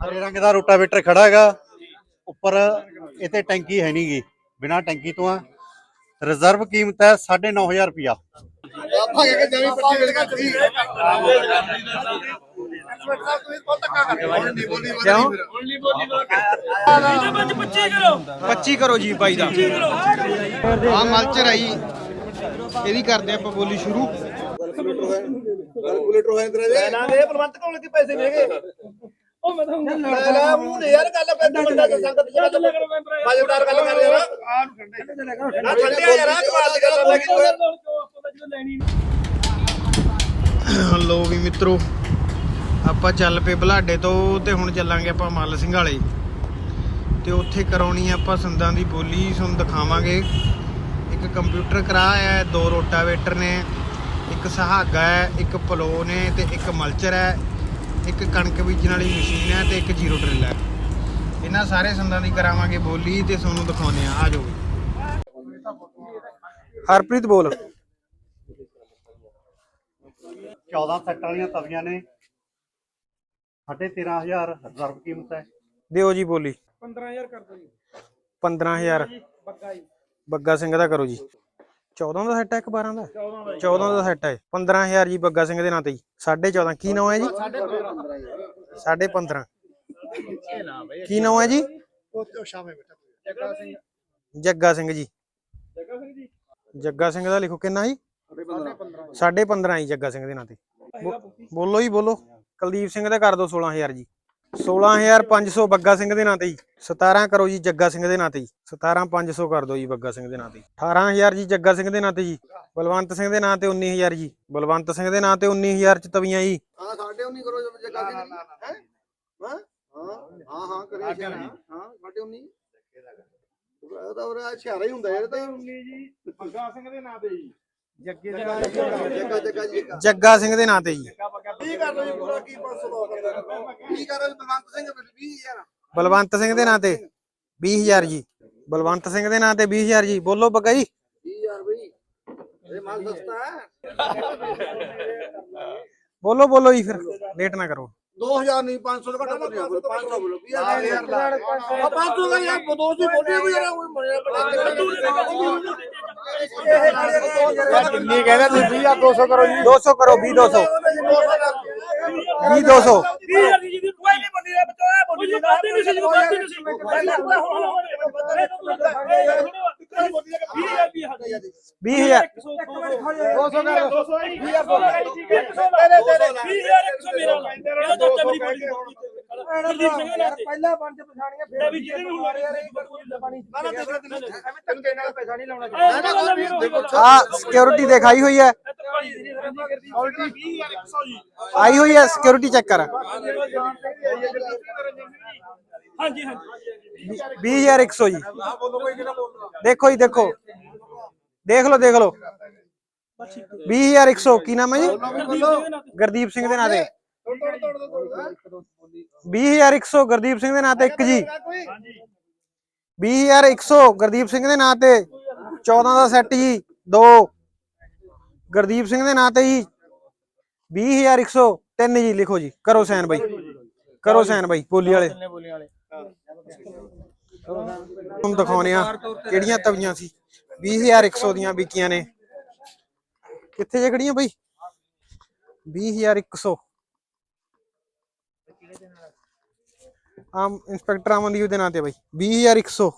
ਹਰੇ ਰੰਗ ਦਾ ਰੋਟਾਵੇਟਰ ਖੜਾ ਹੈਗਾ। ਉੱਪਰ ਇਹ ਤੇ ਟੈਂਕੀ ਹੈ ਨਹੀਂਗੀ ਬਿਨਾ ਟੈਂਕੀ ਤੋਂ ਆ। ਰਿਜ਼ਰਵ ਕੀਮਤ ਹੈ 9500 ਰੁਪਿਆ ਆਪਾਂ ਕਹਿ ਕੇ ਜਮੀ ਪੱਟੀ ਵੇਚ ਕਰਦੀ ਐਕਸਪਰਟ ਸਾਹਿਬ ਤੁਸੀਂ ਬਹੁਤ ਧੱਕਾ ਕਰਦੇ ਹੋ ਹੁਣ ਨਹੀਂ ਬੋਲੀ ਕਿਉਂ? ਇਹਦੇ ਵਿੱਚ 25 ਕਿਲੋ 25 ਕਰੋ ਜੀ ਬਾਈ ਦਾ। 25 ਕਿਲੋ ਆ ਮਲਚਰ ਆਈ ਇਹਦੀ ਕਰਦੇ ਆਪਾਂ ਬੋਲੀ ਸ਼ੁਰੂ। ਕੈਲਕੂਲੇਟਰ ਹੋਇਆ। ਤੇਰਾ ਜੇ ਨਾ ਦੇ ਬਲਵੰਤ ਕੋਲ ਕੀ ਪੈਸੇ ਮਿਲਗੇ ਉਹ ਮੈਂ ਤੁਹਾਨੂੰ ਲੈ ਲੈ ਮੂੰਹ ਨੇ ਯਾਰ ਗੱਲ ਪੈਂਦਾ ਬੰਦਾ ਕਿ ਸੰਗਤ ਚ ਚੱਲ ਲੈ ਕਰੋ ਮੈਂ ਭਰਾ ਬਾਜੂਦਾਰ ਗੱਲ ਕਰ ਯਾਰ। ਆ ਨੂੰ ਠੰਡੇ ਨਾ ਠੰਡੇ ਯਾਰ ਕਮਾਲ ਦੀ ਗੱਲ ਲੱਗੀ ਤੂੰ ਜਦੋਂ ਲੈਣੀ ਲੋ ਵੀ ਮਿੱਤਰੋ ਆਪਾਂ ਚੱਲ ਪਏ ਬਲਾਡੇ ਤੋਂ ਤੇ ਹੁਣ ਚੱਲਾਂਗੇ ਆਪਾਂ ਮੱਲ ਸਿੰਘ ਵਾਲੇ। ਤੇ ਉੱਥੇ ਕਰਾਉਣੀ ਆ ਆਪਾਂ ਸੰਦਾਂ ਦੀ ਬੋਲੀ ਤੁਹਾਨੂੰ ਦਿਖਾਵਾਂਗੇ। ਇੱਕ ਕੰਪਿਊਟਰ ਕਰਾਇਆ ਹੈ ਦੋ ਰੋਟਾਵੇਟਰ ਨੇ ਇੱਕ ਸਹਾਗਾ ਹੈ ਇੱਕ ਪਲੋ ਨੇ ਤੇ ਇੱਕ ਮਲਚਰ ਹੈ। ਇੱਕ ਕਣਕ ਬੀਜਣ ਵਾਲੀ ਮਸ਼ੀਨ ਹੈ ਤੇ ਇੱਕ ਜ਼ੀਰੋ ਡਰਿਲ ਹੈ। ਇਹਨਾਂ ਸਾਰੇ ਸੰਦਾਂ ਦੀ ਕਰਾਵਾਂਗੇ ਬੋਲੀ ਤੇ ਤੁਹਾਨੂੰ ਦਿਖਾਉਂਦੇ ਆ ਆ ਜਾਓ ਹਰਪ੍ਰੀਤ ਬੋਲ। 14 ਸੈੱਟ ਵਾਲੀਆਂ ਤਵੀਆਂ ਨੇ। 13500 ਰਿਜ਼ਰਵ ਕੀਮਤ ਹੈ। ਦਿਓ ਜੀ ਬੋਲੀ। 15000 ਕਰ ਦੋ ਜੀ। 15000 ਬੱਗਾ ਜੀ। ਬੱਗਾ ਸਿੰਘ ਦਾ ਕਰੋ ਜੀ। 14 ਦਾ ਸੈੱਟ ਹੈ ਇੱਕ 12 ਦਾ? 14 ਦਾ 14 ਦਾ ਸੈੱਟ ਹੈ 15000 ਜੀ ਬੱਗਾ ਸਿੰਘ ਦੇ ਨਾਂ ਤੇ ਜੀ। 14.5 ਕੀ ਨਾਮ ਹੈ ਜੀ? 15.5 ਕੀ ਨਾਮ ਹੈ ਜੀ? ਜੱਗਾ ਸਿੰਘ। ਜੀ। ਜੱਗਾ ਸਿੰਘ ਜੀ। ਜੱਗਾ ਸਿੰਘ ਦਾ ਲਿਖੋ ਕਿੰਨਾ ਜੀ? 15.5 ਜੀ ਜੱਗਾ ਸਿੰਘ ਦੇ ਨਾਂ ਤੇ। ਬੋਲੋ ਜੀ ਬੋਲੋ। ਕੁਲਦੀਪ ਸਿੰਘ ਦਾ ਕਰ ਦਿਓ 16000 ਜੀ। 16500 ਬੱਗਾ ਸਿੰਘ ਦੇ ਨਾਂ ਤੇ ਜੀ। 17 ਕਰੋ ਜੀ ਜੱਗਾ ਸਿੰਘ ਦੇ ਨਾਂ ਤੇ ਜੀ। 17500 ਕਰ ਦਿਓ ਜੀ ਬੱਗਾ ਸਿੰਘ ਦੇ ਨਾਂ ਤੇ 18000 ਜੀ ਜੱਗਾ ਸਿੰਘ ਦੇ ਨਾਂ ਤੇ ਜੀ। ਬਲਵੰਤ ਸਿੰਘ ਦੇ ਨਾਂ ਤੇ 19000 ਜੀ। ਬਲਵੰਤ ਸਿੰਘ ਦੇ ਨਾਂ ਤੇ 19000 ਚ ਤਵੀਆਂ ਜੀ। ਹਾਂ ਸਾਡੇ ਉਹ ਨਹੀਂ ਕਰੋ ਜੱਗਾ ਸਿੰਘ ਹੈ? ਹਾਂ? ਹਾਂ ਹਾਂ ਕਰੇ ਸ਼ਹਿਰ ਹਾਂ ਸਾਡੇ ਉਹ ਨਹੀਂ ਉਹ ਤਾਂ ਉਹ ਸ਼ਹਿਰ ਹੀ ਹੁੰਦਾ ਯਾਰ ਇਹ ਤਾਂ। ਜੀ ਬੱਗਾ ਸਿੰਘ ਦੇ ਨਾਂ ਤੇ ਜੀ। ਜੱਗੇ ਜੱਗਾ ਜੱਗਾ ਜੱਗਾ ਜੀ ਜੱਗਾ। ਸਿੰਘ ਦੇ ਨਾਂ ਤੇ ਜੀ। ਕੀ ਕਰ ਪੂਰਾ ਕੀ 500 ਦਾ ਕੀ? ਕਰ ਰਹੇ ਬਲਵੰਤ ਸਿੰਘ ਫਿਰ 20 ਯਾਰ ਬਲਵੰਤ ਸਿੰਘ ਦੇ ਨਾਂ ਤੇ। 20000 ਜੀ। ਬਲਵੰਤ ਸਿੰਘ ਦੇ ਨਾਂ ਤੇ 20000 ਜੀ। ਬੋਲੋ ਬੱਗਾ ਜੀ। 20 ਯਾਰ ਬਈ। ਇਹ ਮਾਲ ਸਸਤਾ ਬੋਲੋ ਬੋਲੋ ਜੀ ਫਿਰ। ਲੇਟ ਨਾ ਕਰੋ। 2000 ਨਹੀਂ 500 ਦਾ ਘੱਟ ਬੋਲਿਆ 500 ਬੋਲੋ 20000 ਯਾਰ ਆ 500 ਦਾ ਯਾਰ ਦੋ ਸੀ ਬੋਲੀ ਕੋਈ ਯਾਰ ਕੋਈ ਮਰਿਆ ਕਿੰਨੀ ਕਹਿੰਦੇ ਤੁਸੀਂ? 20 200 ਕਰੋ ਜੀ। 200 ਕਰੋ 20 200 20 200 20000 ਦੀ ਜੀ ਕੋਈ ਨਹੀਂ ਬੰਦੀ ਦਾ ਬੱਚਾ ਹੈ ਬੋਲੀ ਜੀ ਬਾਤ ਨਹੀਂ ਸੀ ਜੀ ਬਾਤ ਨਹੀਂ ਸੀ ਵੀ ਹੱਦ 20000 200 ਕਰ 200 ਤੇਰੇ ਤੇਰੇ 20100 ਮੇਰਾ ਇਹਦਾ ਤਾਂ ਚਮੜੀ ਬੋਲੀ ਕੁਲਦੀਪ ਸਿੰਘ ਨੇ ਪਹਿਲਾਂ ਪੰਜ ਪਛਾਣੀਆਂ ਇਹ ਵੀ ਜਿਹਦੇ ਨੂੰ ਹੁਣ ਯਾਰ ਨਾ ਨਾ ਤੇਰੇ ਤੈਨੂੰ ਐਵੇਂ ਧੱਕੇ ਨਾਲ ਪੈਸਾ ਨਹੀਂ ਲਾਉਣਾ ਆ ਸਿਕਿਉਰਿਟੀ ਦਿਖਾਈ ਹੋਈ ਹੈ। ਆਈ ਹੋਈ ਹੈ ਸਿਕਿਉਰਿਟੀ ਚੈੱਕ ਕਰ। ਹਾਂਜੀ ਹਾਂਜੀ। 20100 ਜੀ। ਦੇਖੋ ਜੀ ਦੇਖੋ। ਦੇਖ ਲਓ ਦੇਖ ਲਓ। 20100 ਕੀ ਨਾਮ ਹੈ ਜੀ? ਗੁਰਦੀਪ ਸਿੰਘ ਦੇ ਨਾਂ ਤੇ। 20100 ਗੁਰਦੀਪ ਸਿੰਘ ਦੇ ਨਾਂ ਤੇ ਇੱਕ ਜੀ। 20100 ਗੁਰਦੀਪ ਸਿੰਘ ਦੇ ਨਾਂ ਤੇ 14 ਦਾ ਸੈੱਟ ਜੀ, ਦੋ। ਗੁਰਦੀਪ ਸਿੰਘ ਦੇ ਨਾਂ ਤੇ ਜੀ 20100 ਤਿੰਨ ਜੀ, ਲਿਖੋ ਜੀ, ਕਰੋ ਸਾਈਨ ਬਾਈ। ਕਰੋ ਸਾਈਨ ਬਾਈ, ਬੋਲੀ ਵਾਲੇ। ਤੁਹਾਨੂੰ ਦਿਖਾਉਣੇ ਆ ਕਿਹੜੀਆਂ ਤਵੀਆਂ ਸੀ। 20100 ਦੀਆਂ ਵਿਕੀਆਂ ਨੇ। ਕਿੱਥੇ ਜੇ ਖੜੀਆਂ ਬਾਈ? 20100 ਆਮ ਇੰਸਪੈਕਟਰ ਅਮਨਦੀਪ ਦੇ ਨਾਂ ਤੇ ਬਾਈ। 20100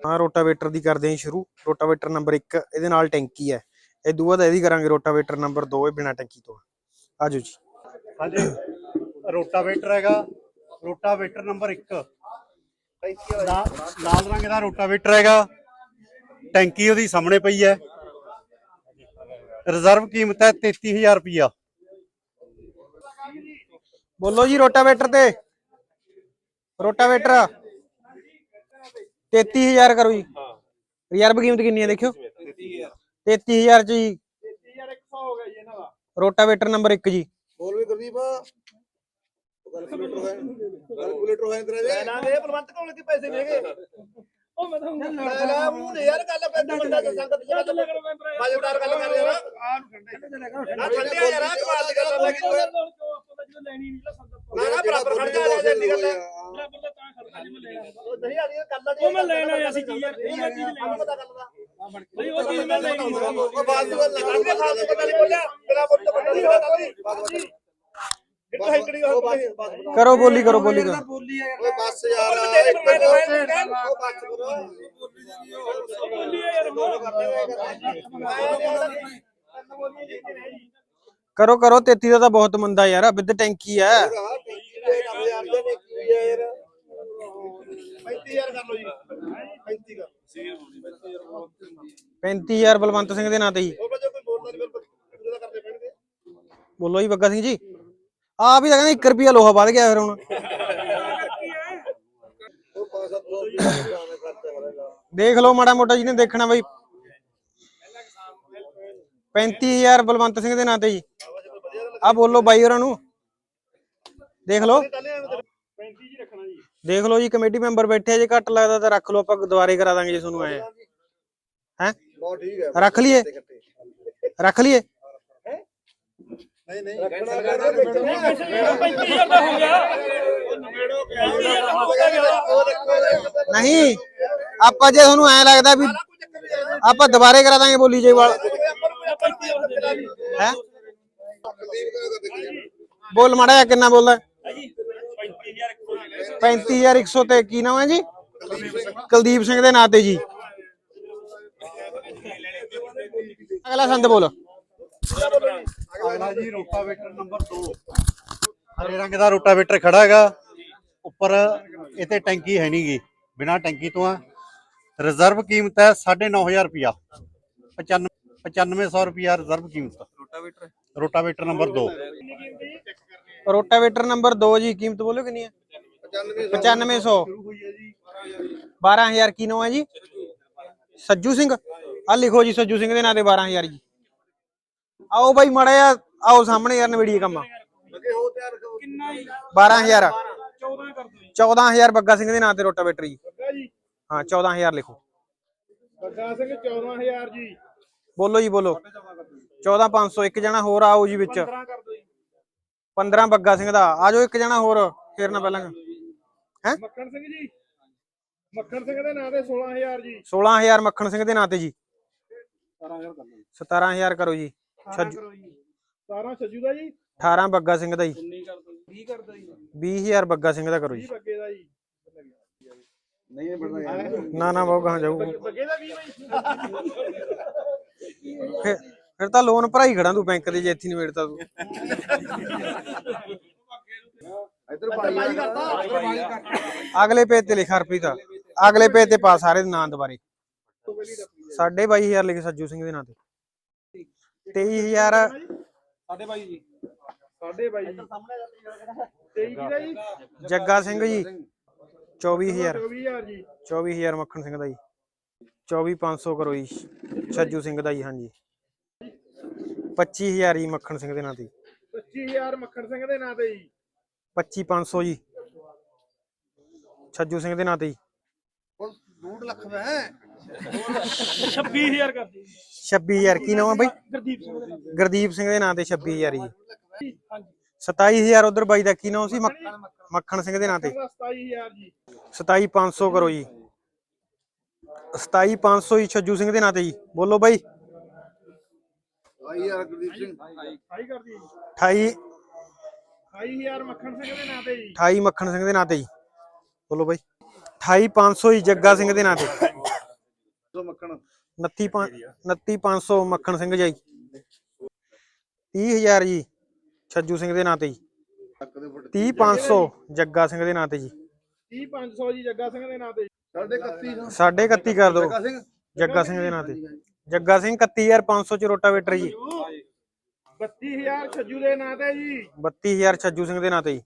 ਹਾਂ ਰੋਟਾਵੇਟਰ ਦੀ ਕਰਦੇ ਹਾਂ ਸ਼ੁਰੂ। ਰੋਟਾਵੇਟਰ ਨੰਬਰ 1 ਇਹਦੇ ਨਾਲ ਟੈਂਕੀ ਹੈ। ਇਹ ਦੂਆ ਦਾ ਇਹਦੀ ਕਰਾਂਗੇ ਰੋਟਾਵੇਟਰ ਨੰਬਰ 2 ਇਹ ਬਿਨਾ ਟੈਂਕੀ ਤੋਂ ਆਜੋ ਜੀ। ਹਾਂਜੀ। ਰੋਟਾਵੇਟਰ ਹੈਗਾ ਰੋਟਾਵੇਟਰ ਨੰਬਰ 1 ਲਾਲ ਰੰਗ ਦਾ ਰੋਟਾਵੇਟਰ ਹੈਗਾ। ਟੈਂਕੀ ਉਹਦੀ ਸਾਹਮਣੇ ਪਈ ਹੈ। ਰਿਜ਼ਰਵ ਕੀਮਤ ਹੈ 33000 ਰੁਪਿਆ ਬੋਲੋ ਜੀ ਰੋਟਾਵੇਟਰ ਤੇ ਰੋਟਾਵੇਟਰ 33000 ਕਰੋ ਜੀ ਰਿਜ਼ਰਵ ਕੀਮਤ ਕਿੰਨੀ ਹੈ ਦੇਖਿਓ 33000 ਚ ਜੀ ਰੋਟਾਵੇਟਰ ਨੰਬਰ 1 ਜੀ ਬੋਲ ਵੀ ਗੁਰਦੀਪ ਕੈਲਕੂਲੇਟਰ ਹੋਇਆ ਕੈਲਕੂਲੇਟਰ ਹੋਇਆ ਤੇਰਾ ਜੇ ਨਾ ਦੇ ਬਲਵੰਤ ਕੋਲ ਕੀ ਪੈਸੇ ਮਿਲਗੇ ਉਹ ਮੈਂ ਤੁਹਾਨੂੰ ਲੈ ਲੈ ਮੂੰਹ ਨੇ ਯਾਰ ਗੱਲ ਪੈਂਦਾ ਬੰਦਾ ਕਿ ਸੰਗਤ ਚ ਚੱਲ ਲੈ ਕਰੋ ਮੈਂ ਭਰਾ ਬਾਜੂਦਾਰ ਗੱਲ ਕਰ ਯਾਰ ਆ ਨੂੰ ਠੰਡੇ ਨਾ ਠੰਡੇ ਯਾਰ ਕਮਾਲ ਦੀ ਗੱਲ ਲੱਗੀ ਤੂੰ ਲੈਣੀ ਨਹੀਂ ਲਾ ਸੰਦ ਨਾ ਨਾ ਬਰਾਬਰ ਖੜ ਜਾ ਜਾ ਨਿਕਲ ਲੈ ਬਰਾਬਰ ਦਾ ਤਾਂ ਖੜਦਾ ਜੇ ਮੈਂ ਲੈਣਾ ਹੁੰਦਾ। ਉਹ ਨਹੀਂ ਆਣੀ ਕੱਲ ਉਹ ਮੈਂ ਲੈਣਾ ਹੈ ਅਸੀਂ ਚੀਜ਼ ਯਾਰ ਉਹ ਮੈਂ ਚੀਜ਼ ਲੈਣੀ ਪਤਾ ਗੱਲ ਦਾ ਬਈ ਉਹ ਚੀਜ਼ ਮੈਂ ਲੈਣੀ ਸੀ। ਉਹ ਦੀ ਗੱਲ ਲਗਾ ਕੇ ਖਾਸ ਪਤਾ ਨਹੀਂ ਬੋਲਿਆ ਤੇਰਾ ਮੁੱਢ ਪਤਾ ਨਹੀਂ। ਉਹ ਬਸ ਕਰੋ ਬੋਲੀ ਕਰੋ ਬੋਲੀ ਕਰੋ। ਓਏ ਬੱਸ ਯਾਰ। ਇੱਕ ਉਹ ਬੱਸ ਕਰੋ। ਬੋਲੀ ਹੈ ਯਾਰ। ਕਰੋ ਕਰੋ 33 ਦਾ ਤਾਂ ਬਹੁਤ ਮੰਦਾ ਯਾਰ ਵਿਦ ਟੈਂਕੀ ਹੈ ਕਰ ਲੋ ਜੀ 35 ਕਰ 35000 ਬਲਵੰਤ ਸਿੰਘ ਦੇ ਨਾਂ ਤੇ ਜੀ ਉਹ ਜੇ ਕੋਈ ਬੋਲਦਾ ਨਹੀਂ ਫਿਰ ਕਿਹਦਾ ਕਰਦੇ ਪੈਣਗੇ ਬੋਲੋ ਜੀ, ਬੱਗਾ ਸਿੰਘ ਜੀ। ਆ ਵੀ ਤਾਂ ਕਹਿੰਦੇ 1 ਰੁਪਿਆ ਲੋਹਾ ਵੱਧ ਗਿਆ ਫਿਰ ਹੁਣ। ਉਹ 5-7 ਦੇਖ ਲਓ ਮਾੜਾ ਮੋਟਾ ਜਿਹਨੇ ਦੇਖਣਾ ਬਈ। 35000 ਬਲਵੰਤ ਸਿੰਘ ਦੇ ਨਾਂ ਤੇ ਜੀ। ਆ ਬੋਲੋ ਬਾਈ ਹੋਰਾਂ ਨੂੰ। ਦੇਖ ਲਓ। 35 ਜੀ ਰੱਖਣਾ ਜੀ ਦੇਖ ਲਓ ਜੀ ਕਮੇਟੀ ਮੈਂਬਰ ਬੈਠੇ ਜੇ ਘੱਟ ਲੱਗਦਾ ਤਾਂ ਰੱਖ ਲਓ ਆਪਾਂ ਦੁਬਾਰੇ ਕਰਾ ਦਾਂਗੇ ਜੇ ਤੁਹਾਨੂੰ ਆਏ ਹੈ? ਬਹੁਤ ਠੀਕ ਹੈ। ਰੱਖ ਲਈਏ? ਰੱਖ ਲਈਏ? ਨਹੀਂ ਨਹੀਂ। ਰੱਖਣਾ ਕਰਨਾ 35000 ਦਾ ਹੋ ਗਿਆ 35000 ਦਾ ਹੋ ਗਿਆ ਨਹੀਂ ਆਪਾਂ ਜੇ ਤੁਹਾਨੂੰ ਐ ਲੱਗਦਾ ਵੀ ਆਪਾਂ ਦੁਬਾਰੇ ਕਰਾ ਦਾਂਗੇ ਬੋਲੀ ਜੇ ਵਾਲ। ਹੈ? ਬੋਲ ਮਾੜਾ ਜਿਹਾ, ਕਿੰਨਾ ਬੋਲਦਾ? 35100 ਤੇ ਕੀ ਨਾਮ ਹੈ ਜੀ? ਕੁਲਦੀਪ ਸਿੰਘ ਦੇ ਨਾਂ ਤੇ ਜੀ। ਅਗਲਾ ਸੰਦ ਬੋਲ। ਅਗਲਾ ਜੀ, ਰੋਟਾਵੇਟਰ ਨੰਬਰ 2 ਹਰੇ ਰੰਗ ਦਾ ਰੋਟਾਵੇਟਰ ਖੜਾ ਹੈਗਾ। ਉੱਪਰ ਇਹ ਟੈਂਕੀ ਹੈ ਨਹੀਂਗੀ ਬਿਨਾ ਟੈਂਕੀ ਤੋਂ ਆ। ਰਿਜ਼ਰਵ ਕੀਮਤ ਹੈ 9500 ਰੁਪਿਆ 95 9500 ਰੁਪਿਆ ਰਿਜ਼ਰਵ ਕੀਮਤ। Rotavator rotavator number 2 rotavator number 2 ਜੀ ਕੀਮਤ ਬੋਲੋ ਕਿੰਨੀ ਹੈ? 9500 12000 ਕੀ ਨਾਮ ਹੈ ਜੀ? ਸੱਜੂ ਸਿੰਘ। ਆ ਲਿਖੋ ਜੀ ਸੱਜੂ ਸਿੰਘ ਦੇ ਨਾਂ ਤੇ 12000 ਜੀ। ਆਓ ਬਾਈ ਮੜਾ ਆ ਆਓ ਸਾਹਮਣੇ ਯਾਰ ਨਵੇੜੀਏ ਕੰਮ ਲੱਗੇ ਹੋ ਤਿਆਰ ਕਰੋ ਕਿੰਨਾ ਜੀ 12000 14 ਕਰ ਦੋ ਜੀ 14000 ਬੱਗਾ ਸਿੰਘ ਦੇ ਨਾਂ ਤੇ ਰੋਟਾਵੇਟਰ ਜੀ। ਬੱਗਾ ਜੀ ਹਾਂ 14000 ਲਿਖੋ। ਬੱਗਾ ਸਿੰਘ 14000 ਜੀ। ਬੋਲੋ ਜੀ ਬੋਲੋ। 14500 ਇੱਕ ਜਣਾ ਹੋਰ ਆਓ ਜੀ ਵਿੱਚ। 15 ਕਰ ਦੋ ਜੀ। 15 ਬੱਗਾ ਸਿੰਘ ਦਾ। ਆ ਜਾਓ ਇੱਕ ਜਣਾ ਹੋਰ ਫੇਰ ਨਾ ਪਹਿਲਾਂ। ਹੈ? ਮੱਖਣ ਸਿੰਘ ਜੀ। ਮੱਖਣ ਸਿੰਘ ਦੇ ਨਾਂ ਤੇ 16000 ਜੀ। 16000 ਮੱਖਣ ਸਿੰਘ ਦੇ ਨਾਂ ਤੇ ਜੀ। 17000 ਕਰ ਦੋ 17000 ਕਰੋ ਜੀ। ਛੱਜ- ਕਰੋ ਜੀ। 17 ਸੱਜੂ ਦਾ ਜੀ। 18 ਬੱਗਾ ਸਿੰਘ ਦਾ ਜੀ। 19 ਕਰ ਦੋ 20 ਕਰ ਦੋ ਜੀ। 20000 ਬੱਗਾ ਸਿੰਘ ਦਾ ਕਰੋ ਜੀ। 20 ਬੱਗੇ ਦਾ ਜੀ। ਨਹੀਂ ਯਾਰ ਨਾ ਨਾ ਬਹੁਤ ਗਾਂ ਜਾਊ। ਬੱਗੇ ਦਾ 20 ਬਾਈ। ਫਿਰ ਫਿਰ ਤਾਂ ਲੋਨ ਭਰਾਈ ਖੜਾ ਤੂੰ ਬੈਂਕ ਦੇ ਜੇ ਇੱਥੇ ਨਿਬੇੜਤਾ ਤੂੰ। ਇਧਰ ਭਾਈ ਅਗਲੇ ਪੇਜ ਤੇ ਲਿਖਾ ਰੁਪਏ ਦਾ ਅਗਲੇ ਪੇਜ ਤੇ ਪਾ ਸਾਰੇ ਨਾਂ ਦੁਬਾਰੇ। ਸਾਢੇ 22000 ਲਿਖ ਸੱਜੂ ਸਿੰਘ ਦੇ ਨਾਂ ਤੇ। 23000 ਸਾਡੇ ਬਾਈ ਜੀ। ਸਾਡੇ ਬਾਈ ਜੀ। 23 ਜੀ ਦਾ ਜੀ। ਜੱਗਾ ਸਿੰਘ ਜੀ। 24000 24000 ਜੀ। 24000 ਮੱਖਣ ਸਿੰਘ ਦਾ ਜੀ। 24500 ਕਰੋ ਜੀ ਸੱਜੂ ਸਿੰਘ ਦਾ ਜੀ ਹਾਂਜੀ। 25000 ਜੀ ਮੱਖਣ ਸਿੰਘ ਦੇ ਨਾਂ ਤੇ। 25000 ਮੱਖਣ ਸਿੰਘ ਦੇ ਨਾਂ ਤੇ ਜੀ। 25500 ਜੀ ਸੱਜੂ ਸਿੰਘ ਦੇ ਨਾਂ ਤੇ ਜੀ। 2 ਲੱਖ ਦਾ ਹੈ 26000 ਕਰ ਦੀ 26000 ਕੀ ਨਾਮ ਆ ਬਈ? ਗੁਰਦੀਪ ਸਿੰਘ ਦੇ ਨਾਂ ਗੁਰਦੀਪ ਸਿੰਘ ਦੇ ਨਾਂ ਤੇ 26000 ਜੀ। ਤੇ ਹਾਂਜੀ 27000 ਉਧਰ ਬਾਈ ਦਾ ਕੀ ਨਾਮ ਸੀ? ਮੱਖ- ਮੱਖਣ ਸਿੰਘ ਦੇ ਨਾਂ ਤੇ। ਉਹਦਾ 27000 ਜੀ। 27500 ਕਰੋ ਜੀ। 27500 ਜੀ ਛੱਜੂ ਸਿੰਘ ਦੇ ਨਾਂ ਤੇ ਜੀ। ਬੋਲੋ ਬਾਈ। ਭਾਈ ਯਾਰ ਗੁਰਦੀਪ ਸਿੰਘ। ਹਾਈ ਕਰ ਦੀ 28 28000 ਮੱਖਣ ਸਿੰਘ ਦੇ ਨਾਂ ਤੇ ਜੀ। 28 ਮੱਖਣ ਸਿੰਘ ਦੇ ਨਾਂ ਤੇ ਜੀ। ਬੋਲੋ ਬਾਈ। 28500 ਜੀ ਜੱਗਾ ਸਿੰਘ ਦੇ ਨਾਂ ਤੇ। ਤੋਂ ਮੱਖਣ। 29 29500 ਮੱਖਣ ਸਿੰਘ ਜੀ। 30000 ਜੀ ਛੱਜੂ ਸਿੰਘ ਦੇ ਨਾਂ ਤੇ ਜੀ। ਲੱਕ ਦੇ ਫੁੱਟ 30500 ਜੱਗਾ ਸਿੰਘ ਦੇ ਨਾਂ ਤੇ ਜੀ। 30500 ਜੀ ਜੱਗਾ ਸਿੰਘ ਦੇ ਨਾਂ ਤੇ ਸਾਡੇ 31 ਸਾਢੇ 31 ਕਰ ਦਿਓ। ਜੱਗਾ ਸਿੰਘ। ਦੇ ਨਾਂ ਤੇ। ਜੱਗਾ ਸਿੰਘ 31500 ਚ ਰੋਟਾਵੇਟਰ ਜੀ। 32000 ਛੱਜੂ ਦੇ ਨਾਂ ਤੇ ਜੀ। 32000 ਛੱਜੂ ਸਿੰਘ ਦੇ ਨਾਂ ਤੇ ਜੀ।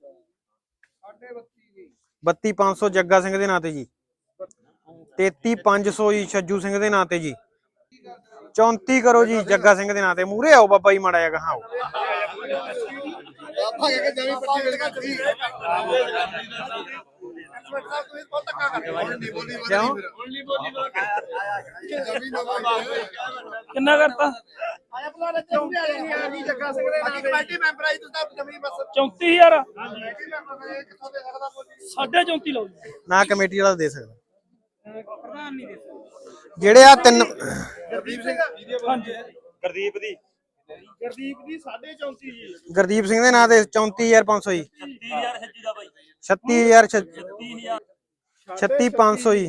32500 ਜੱਗਾ ਸਿੰਘ ਦੇ ਨਾਂ ਤੇ ਜੀ। 33500 ਜੀ ਛੱਜੂ ਸਿੰਘ ਦੇ ਨਾਂ ਤੇ ਜੀ। 34 ਕਰੋ ਜੀ ਜੱਗਾ ਸਿੰਘ ਦੇ ਨਾਂ ਤੇ। ਮੂਰੇ ਆਓ ਬਾਬਾ ਜੀ ਮਾੜਾ ਜਿਹਾ ਕਹਾਓ ਆਪਾਂ ਕਿਉਂ? ਕਿੰਨਾ ਕਰਤਾ? ਆਇਆ ਭਲਾ ਰੱਜੇ ਨੂੰ ਆ ਜੀ ਜੱਗਾ ਸਿੰਘ ਦੇ ਨਾਮ ਕਮੇਟੀ ਮੈਂਬਰ ਆਈ ਤੁਸੀਂ ਤਾਂ ਨਵੀਂ ਬਸ 34000 ਕਮੇਟੀ ਮੈਂਬਰ ਨੇ ਕਿੱਥੋਂ ਦੇ ਸਕਦਾ ਬੋਲੀ। ਸਾਢੇ 34 ਲਓ ਨਾ ਕਮੇਟੀ ਵਾਲਾ ਦੇ ਸਕਦਾ। ਪ੍ਰਧਾਨ ਨਹੀਂ ਦੇ ਜਿਹੜੇ ਆ ਤਿੰਨ ਗੁਰਦੀਪ ਸਿੰਘ। ਹਾਂਜੀ। ਗੁਰਦੀਪ ਦੀ। ਗੁਰਦੀਪ ਦੀ 34.5 ਜੀ। ਗੁਰਦੀਪ ਸਿੰਘ ਦੇ ਨਾਂ ਤੇ 34500 ਜੀ। 30000 ਛੱਜੀ ਦਾ ਬਾਈ। 36000 30000 36500 ਜੀ।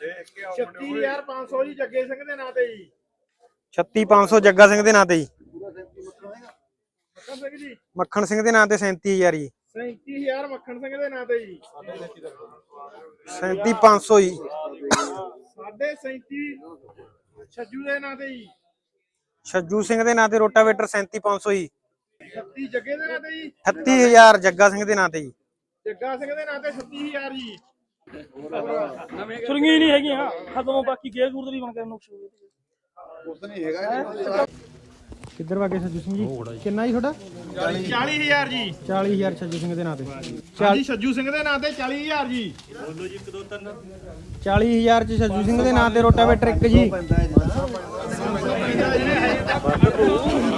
36500 ਜੀ ਜੱਗੇ ਸਿੰਘ ਦੇ ਨਾਂ ਤੇ ਜੀ। 36500 ਜੱਗਾ ਸਿੰਘ ਦੇ ਨਾਂ ਤੇ ਜੀ। ਮੱਖਣ ਸਿੰਘ ਦੇ ਨਾਂ ਤੇ 37000 ਜੀ। 37000 ਮੱਖਣ ਸਿੰਘ ਦੇ ਨਾਂ ਤੇ ਜੀ। 37500 ਜੀ। ਸਾਡੇ 37 ਛੱਜੂ ਦੇ ਨਾਂ ਤੇ ਜੀ। ਛੱਜੂ ਸਿੰਘ ਦੇ ਨਾਂ ਤੇ ਰੋਟਾਵੇਟਰ 37500 ਜੀ। 36 ਜੱਗੇ ਦੇ ਨਾਂ ਤੇ ਜੀ? 38000 ਜੱਗਾ ਸਿੰਘ ਦੇ ਨਾਂ ਤੇ ਜੀ। ਜੱਗਾ ਸਿੰਘ ਦੇ ਨਾਂ ਤੇ 37000 ਜੀ। ਸੁਰੰਗੀ ਨਹੀਂ ਖਤਮ ਹੋ ਬਾਕੀ ਗੇਰ ਗੂਰ ਵੀ ਬਣ ਕੇ ਨੁਕਸ ਹੋ ਗਏ ਉਸ ਨਹੀਂ ਹੈਗਾ ਕਿੱਧਰ ਵਾਗੇ ਛੱਜੂ ਸਿੰਘ ਜੀ? ਕਿੰਨਾ ਜੀ ਤੁਹਾਡਾ? 40000 ਜੀ। 40000 ਛੱਜੂ ਸਿੰਘ ਦੇ ਨਾਂ ਤੇ। ਹਾਂਜੀ ਛੱਜੂ ਸਿੰਘ ਦੇ ਨਾਂ ਤੇ 40000 ਜੀ। 40000 ਚ ਛੱਜੂ ਸਿੰਘ ਦੇ ਨਾਂ ਤੇ ਰੋਟਾਵੇਟਰ ਇੱਕ ਜੀ ਕਰਦਾ ਹੀ ਆ ਮਨ ਤੁਹਾਨੂੰ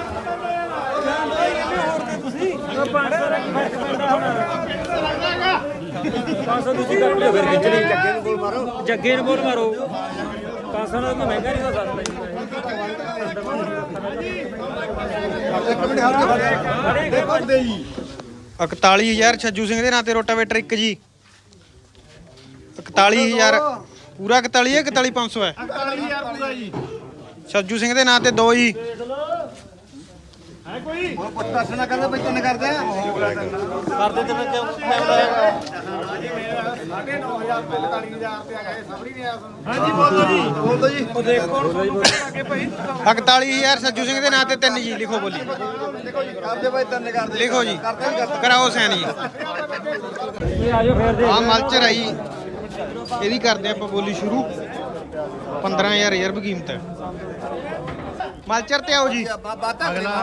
ਜੱਗੇ ਨੂੰ ਬੋਲ ਮਾਰੋ। 500 ਨਾਲ ਤਾਂ ਮਹਿੰਗਾ ਨਹੀਂ ਹੋ ਸਕਦਾ ਦੇਖੋ ਦੇ ਜੀ 41000 ਛੱਜੂ ਸਿੰਘ ਦੇ ਨਾਂ ਤੇ ਰੋਟਾਵੇਟਰ ਇੱਕ ਜੀ। 41000 ਪੂਰਾ 41 ਹੈ 41500 ਹੈ? 41000 ਪੂਰਾ ਜੀ। ਛੱਜੂ ਸਿੰਘ ਦੇ ਨਾਂ ਤੇ ਦੋ ਜੀ। ਕੋਈ? ਉਹ ਪੱਟਾ ਸਣਾ ਕਰਦੇ ਬਈ ਤਿੰਨ ਕਰਦੇ ਆ। ਕਰਦੇ ਤੇ ਵਿੱਚ ਹਾਂਜੀ ਬੋਲੋ ਜੀ। ਬੋਲੋ ਜੀ। ਉਹ ਦੇਖੋ 41000 ਛੱਜੂ ਸਿੰਘ ਦੇ ਨਾਂ ਤੇ ਤਿੰਨ ਜੀ ਲਿਖੋ ਬੋਲੀ। ਕਰਦੇ ਬਈ ਤਿੰਨ ਕਰਦੇ। ਲਿਖੋ ਜੀ। ਕਰਾਓ ਸੈਨ ਜੀ। ਆ ਮਲਚਰ ਆਈ ਇਹਦੀ ਕਰਦੇ ਆਪਾਂ ਬੋਲੀ ਸ਼ੁਰੂ। 15000 ਰਿਜ਼ਰਵ ਕੀਮਤ ਹੈ। ਮਲਚਰ ਤੇ ਆਓ ਜੀ। ਅਗਲਾ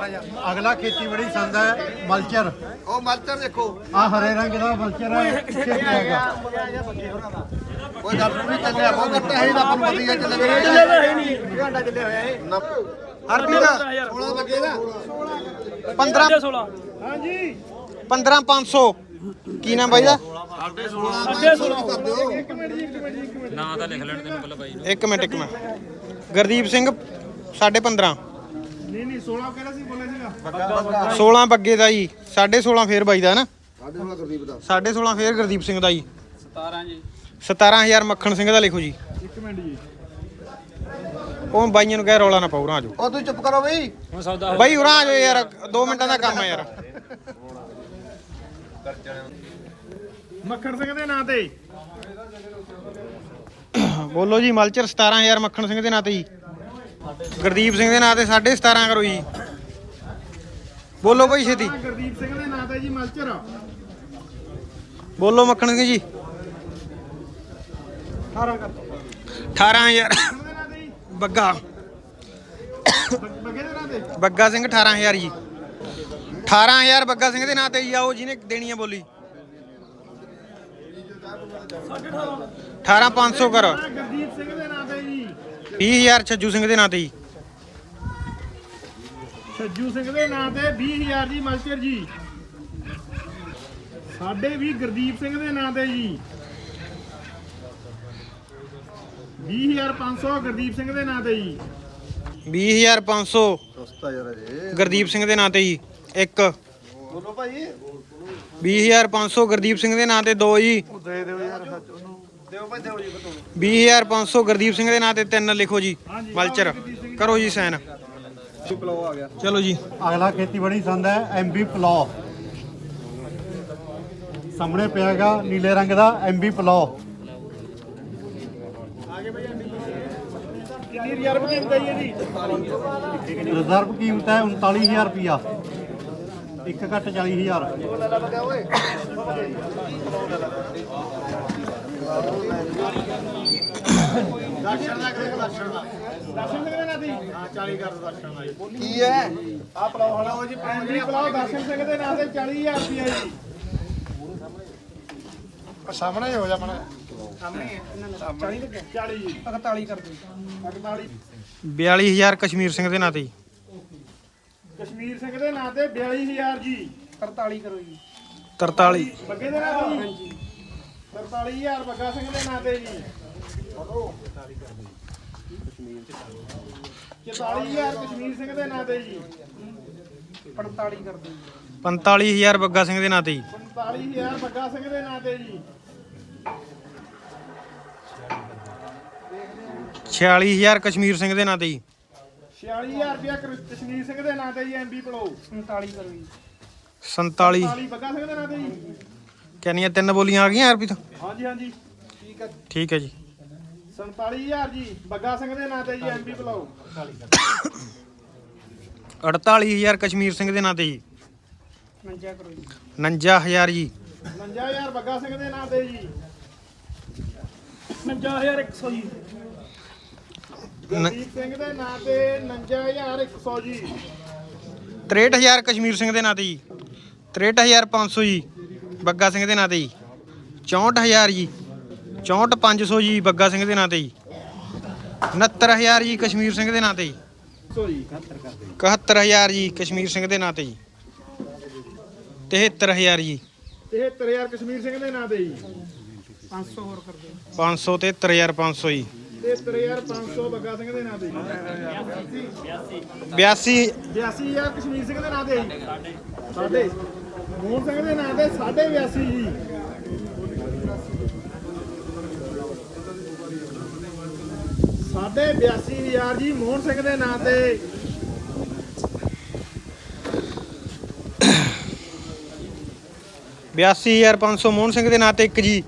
ਅਗਲਾ ਖੇਤੀਬਾੜੀ ਸੰਦ ਹੈ ਮਲਚਰ। ਉਹ ਮਲਚਰ ਦੇਖੋ। ਆ ਹਰੇ ਰੰਗ ਦਾ ਮਲਚਰ ਹੈ ਕੋਈ ਗੱਲ ਨਹੀਂ ਚੱਲਿਆ ਬਹੁਤ ਘੱਟ ਹੈ ਨਾ ਆਪਾਂ ਵਧੀਆ ਚੱਲੇ ਨਹੀਂ। ਘੰਟਾ ਚੱਲੇ ਹੋਇਆ ਇਹ। ਹਰਪ੍ਰੀਤ 16 ਲੱਗੇ ਨਾ। 15 16 ਹਾਂਜੀ। 15500 ਕੀ ਨਾਮ ਬਾਈ ਦਾ? ਸਾਢੇ 16 ਕਰ ਦਿਓ। ਇੱਕ ਮਿੰਟ ਜੀ ਇੱਕ ਮਿੰਟ ਜੀ ਇੱਕ ਮਿੰਟ ਨਾਂ ਤਾਂ ਲਿਖ ਲੈਣ ਤੈਨੂੰ ਪਹਿਲਾਂ ਬਾਈ ਨੂੰ। ਇੱਕ ਮਿੰਟ ਇੱਕ ਮਿੰਟ। ਗੁਰਦੀਪ ਸਿੰਘ 15.5 ਨਹੀਂ ਨਹੀਂ 16 ਕਿਹੜਾ ਸੀ ਬੋਲੇ ਸੀਗਾ? 16 ਬੱਗੇ ਦਾ ਜੀ 16.5 ਫੇਰ ਬਾਈ ਦਾ ਨਾ। ਸਾਡੇ ਨਾਲ ਗੁਰਦੀਪ ਦਾ। 16.5 ਫੇਰ ਗੁਰਦੀਪ ਸਿੰਘ ਦਾ ਜੀ। 17 ਜੀ। 17000 ਮੱਖਣ ਸਿੰਘ ਦਾ ਲਿਖੋ ਜੀ। ਇੱਕ ਮਿੰਟ ਜੀ। ਉਹ ਬਾਈਆਂ ਨੂੰ ਕਹਿ ਰੌਲਾ ਨਾ ਪਾਉ ਰਾਂ ਜੋ ਉਹ ਤੂੰ ਚੁੱਪ ਕਰੋ ਬਈ। ਹੁਣ ਸੌਦਾ ਬਾਈ ਉਰਾਂ ਆ ਜਾਓ ਯਾਰ 2 ਮਿੰਟਾਂ ਦਾ ਕੰਮ ਹੈ ਯਾਰ। ਮੱਖਣ ਸਿੰਘ ਦੇ ਨਾਂ ਤੇ। ਬੋਲੋ ਜੀ ਮਲਚਰ 17000 ਮੱਖਣ ਸਿੰਘ ਦੇ ਨਾਂ ਤੇ ਜੀ। ਗੁਰਦੀਪ ਸਿੰਘ ਦੇ ਨਾਂ ਤੇ 17.5 ਕਰੋ ਜੀ। ਬੋਲੋ ਬਾਈ ਛੇਤੀ। ਗੁਰਦੀਪ ਸਿੰਘ ਦੇ ਨਾਂ ਤੇ ਜੀ ਮਲਚਰ। ਬੋਲੋ ਮੱਖਣ ਸਿੰਘ ਜੀ। 18000 ਦੇ। ਨਾਂ ਤੇ ਜੀ? ਬੱਗਾ। ਬੱਗੇ ਦੇ ਨਾਂ ਤੇ? ਬੱਗਾ ਸਿੰਘ 18000 ਜੀ। 18000 ਬੱਗਾ ਸਿੰਘ ਦੇ ਨਾਂ ਤੇ ਜੀ ਆਓ ਜਿਹਨੇ ਦੇਣੀ ਹੈ ਬੋਲੀ। 18500 ਕਰ। ਗੁਰਦੀਪ ਸਿੰਘ ਦੇ ਨਾਂ 20000 ਛੱਜੂ ਸਿੰਘ ਦੇ ਨਾਂ ਤੇ ਜੀ। ਸੱਜੂ ਸਿੰਘ ਦੇ ਨਾਂ ਤੇ 20000 ਜੀ ਮਲਚਰ ਜੀ। ਸਾਡੇ ਵੀ ਗੁਰਦੀਪ ਸਿੰਘ ਦੇ ਨਾਂ ਤੇ ਜੀ। 20500 ਗੁਰਦੀਪ ਸਿੰਘ ਦੇ ਨਾਂ ਤੇ ਜੀ। 20500 ਸਸਤਾ ਯਾਰ ਜੀ ਗੁਰਦੀਪ ਸਿੰਘ ਦੇ ਨਾਂ ਤੇ ਜੀ ਇੱਕ। ਬੋਲੋ ਭਾਈ। 20500 ਗੁਰਦੀਪ ਸਿੰਘ ਦੇ ਨਾਂ ਤੇ ਦੋ ਜੀ। ਦੇ ਦਿਓ ਯਾਰ 20500 ਗੁਰਦੀਪ ਸਿੰਘ ਦੇ ਨਾਂ ਤੇ ਤਿੰਨ ਲਿਖੋ ਜੀ ਮਲਚਰ। ਕਰੋ ਜੀ ਸਾਈਨ। ਪਲੋ ਆ ਗਿਆ ਚਲੋ ਜੀ। ਅਗਲਾ ਖੇਤੀਬਾੜੀ ਸੰਦ ਹੈ ਐਮਬੀ ਪਲੋ ਸਾਹਮਣੇ ਪਿਆਗਾ ਨੀਲੇ ਰੰਗ ਦਾ ਐਮਬੀ ਪਲੋ ਕੀ ਰਿਜ਼ਰਵ ਕੀਮਤ ਹੈ ਜੀ ਇਹਦੀ? ਰਿਜ਼ਰਵ ਕੀਮਤ ਹੈ 39000 ਰੁਪਿਆ ਇੱਕ ਘੱਟ 40000 ਦਰਸ਼ਨ ਸਿੰਘ ਦੇ ਨਾਂ ਤੇ ਕੀ ਹੈ ਆ ਪਲਾਓ ਹਲਾ ਹੋ ਜੀ ਪ੍ਰਾਇਮਰੀ ਪਲਾਓ ਦਰਸ਼ਨ ਸਿੰਘ ਦੇ ਨਾਂ ਤੇ 40000 ਰੁਪਏ ਜੀ। ਸਾਹਮਣੇ ਹੋ ਜਾ ਮਣਾ ਸਾਹਮਣੇ 40 40 ਜੀ 41 ਕਰ ਦਿਓ 41 42000 ਕਸ਼ਮੀਰ ਸਿੰਘ ਦੇ ਨਾਂ ਤੇ। ਕਸ਼ਮੀਰ ਸਿੰਘ ਦੇ ਨਾਂ ਤੇ 42000 ਜੀ। 43 ਕਰੋ ਜੀ। 43 ਬੱਗੇ ਦੇ ਨਾਂ ਤੇ ਜੀ। 43000 ਬੱਗਾ ਸਿੰਘ ਦੇ ਨਾਂ ਤੇ ਜੀ। 44000 ਕਸ਼ਮੀਰ ਸਿੰਘ ਦੇ ਨਾਂ ਤੇ ਜੀ। 45 ਕਰ ਦਿਓ। 45000 ਬੱਗਾ ਸਿੰਘ ਦੇ ਨਾਂ ਤੇ ਜੀ। 45000 ਬੱਗਾ ਸਿੰਘ ਦੇ ਨਾਂ ਤੇ ਜੀ। 46000 ਕਸ਼ਮੀਰ ਸਿੰਘ ਦੇ ਨਾਂ ਤੇ ਜੀ। 46000 ਰੁਪਇਆ ਕਰ- ਕਸ਼ਮੀਰ ਸਿੰਘ ਦੇ ਨਾਂ ਤੇ ਜੀ ਐਮਬੀ ਪਲੋ 47 ਕਰੋ ਜੀ। 47 47 ਬੱਗਾ ਸਿੰਘ ਦੇ ਨਾਂ ਤੇ ਜੀ। ਕਿੰਨੀਆਂ ਤਿੰਨ ਬੋਲੀਆਂ ਆ ਗਈਆਂ ਹਰਪ੍ਰੀਤ? ਹਾਂਜੀ ਹਾਂਜੀ। ਠੀਕ ਹੈ ਠੀਕ ਹੈ ਜੀ। 47000 ਜੀ। ਬੱਗਾ ਸਿੰਘ ਦੇ ਨਾਂ ਤੇ ਜੀ ਐਮਬੀ ਪਲੋ 48000 ਕਸ਼ਮੀਰ ਸਿੰਘ ਦੇ ਨਾਂ ਤੇ ਜੀ। 49 ਕਰੋ ਜੀ। 59000 ਜੀ। 59000 ਬੱਗਾ ਸਿੰਘ ਦੇ ਨਾਂ ਤੇ ਜੀ। 59100 ਜੀ। ਗੁਰਦੀਪ ਸਿੰਘ ਦੇ ਨਾਂ ਤੇ 59100 ਜੀ। 63000 ਕਸ਼ਮੀਰ ਸਿੰਘ ਦੇ ਨਾਂ ਤੇ ਜੀ। 63500 ਜੀ। ਬੱਗਾ ਸਿੰਘ ਦੇ ਨਾਂ ਤੇ ਜੀ। 64000 ਜੀ। 64500 ਜੀ ਬੱਗਾ ਸਿੰਘ ਦੇ ਨਾਂ ਤੇ ਜੀ। 69000 ਜੀ ਕਸ਼ਮੀਰ ਸਿੰਘ ਦੇ ਨਾਂ ਤੇ ਜੀ। ਸੋ ਜੀ 71000 ਜੀ ਕਸ਼ਮੀਰ ਸਿੰਘ ਦੇ ਨਾਂ ਤੇ ਜੀ। 73000 ਜੀ। 73000 ਕਸ਼ਮੀਰ ਸਿੰਘ ਦੇ ਨਾਂ ਤੇ ਜੀ। 500 ਹੋਰ ਕਰ ਦਿਓ। 573500 ਜੀ। 73500 ਬੱਗਾ ਸਿੰਘ ਦੇ ਨਾਂ ਤੇ ਜੀ। 82 82000 ਕਸ਼ਮੀਰ ਸਿੰਘ ਦੇ ਨਾਂ ਤੇ ਜੀ। ਸਾਡੇ। ਮੋਹਨ ਸਿੰਘ ਦੇ ਨਾਂ ਤੇ 82 ਜੀ। ਸਾਡੇ 82000 ਜੀ ਮੋਹਨ ਸਿੰਘ ਦੇ ਨਾਂ ਤੇ। ਬਿਆਸੀ ਹਜ਼ਾਰ ਪੰਜ ਸੌ ਮੋਹਨ ਸਿੰਘ ਦੇ ਨਾਂ ਤੇ ਇੱਕ ਜੀ।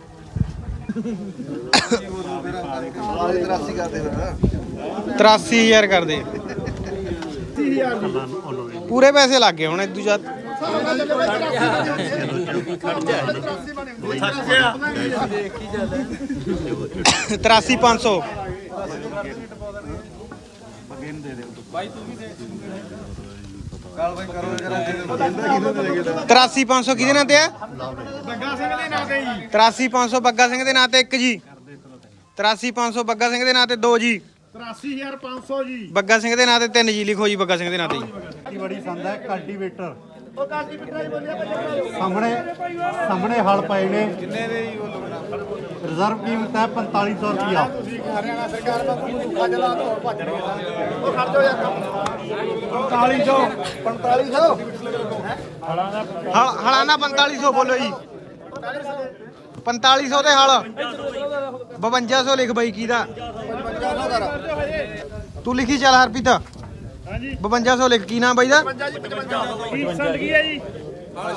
ਤਰਾਸੀ ਹਜ਼ਾਰ ਕਰਦੇ। 80000 ਜੀ। ਪੂਰੇ ਪੈਸੇ ਲੱਗ ਗਏ ਹੁਣ ਇਹ ਦੂਜਾ ਤਰਾਸੀ 83500 ਕਿਹਦੇ ਨਾਂ ਤੇ ਆ? ਬੱਗਾ ਸਿੰਘ ਦੇ ਨਾਂ ਤੇ ਜੀ 83500 ਬੱਗਾ ਸਿੰਘ ਦੇ ਨਾਂ ਤੇ ਇੱਕ ਜੀ। 83500 ਬੱਗਾ ਸਿੰਘ ਦੇ ਨਾਂ ਤੇ ਦੋ ਜੀ। 83500 ਜੀ। ਬੱਗਾ ਸਿੰਘ ਦੇ ਨਾਂ ਤੇ ਤਿੰਨ ਜੀ। ਲਿਖੋ ਜੀ ਬੱਗਾ ਸਿੰਘ ਦੇ ਨਾਂ ਤੇ ਜੀ। ਬੜੀ ਸੰਦ ਹੈ ਕਲਟੀਵੇਟਰ। ਉਹ ਸਾਹਮਣੇ ਸਾਹਮਣੇ ਹਲ ਪਏ ਨੇ। ਕਿੰਨੇ ਦੇ ਰਿਜ਼ਰਵ ਕੀਮਤ ਹੈ 4500 ਰੁਪਿਆ ਹਰਿਆਣਾ ਸਰਕਾਰ ਦਾ ਦੁੱਖਾ ਜਲਾ ਤੋੜ ਭੱਜਣਗੇ ਸਾਰੇ ਉਹ ਜਾਓ ਯਾਰ। 4500 4500 ਹਲ ਹਲਾਨਾ 4500 ਬੋਲੋ ਜੀ। 4500 ਤੇ ਹਲ। 5200 ਲਿਖ ਬਈ ਕੀ ਦਾ। 5500 ਕਰ ਤੂੰ ਲਿਖੀ ਚੱਲ ਹਰਪ੍ਰੀਤ। ਹਾਂਜੀ। 5200 ਲਿਖ ਕੀ ਨਾਮ ਬਾਈ ਦਾ? ਕੀ ਸੰਦ ਕੀ ਹੈ ਜੀ?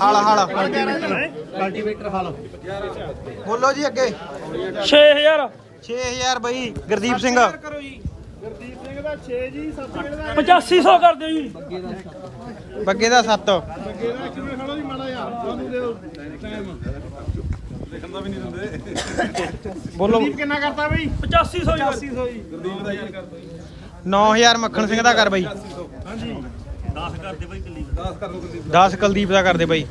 ਹਲ ਹਲ ਕਲਟੀਵੇਟਰ ਹਲ ਬੋਲੋ ਜੀ ਅੱਗੇ। 6000 6000 ਬਈ ਗੁਰਦੀਪ ਸਿੰਘ। ਕਰੋ ਜੀ। ਗੁਰਦੀਪ ਸਿੰਘ ਦਾ 6 ਜੀ ਸਤਿਗੁਰ ਦਾ। 8500 ਕਰ ਦਿਓ ਜੀ। ਬੱਗੇ ਦਾ 7 ਅੱਗੇ ਦਾ ਕਿਵੇਂ ਖੜੋ ਜੀ ਮਾੜਾ ਯਾਰ ਤੁਹਾਨੂੰ ਦਿਓ ਟਾਈਮ ਬੋਲੋ। ਗੁਰਦੀਪ ਕਿੰਨਾ ਕਰਤਾ ਬਈ? 8500 ਜੀ। 8500 ਜੀ। 9000 ਮੱਖਣ ਸਿੰਘ ਦਾ ਕਰ ਬਈ। ਹਾਂਜੀ। 10 ਕੁਲਦੀਪ ਦਾ ਕਰਦੇ ਬਈ।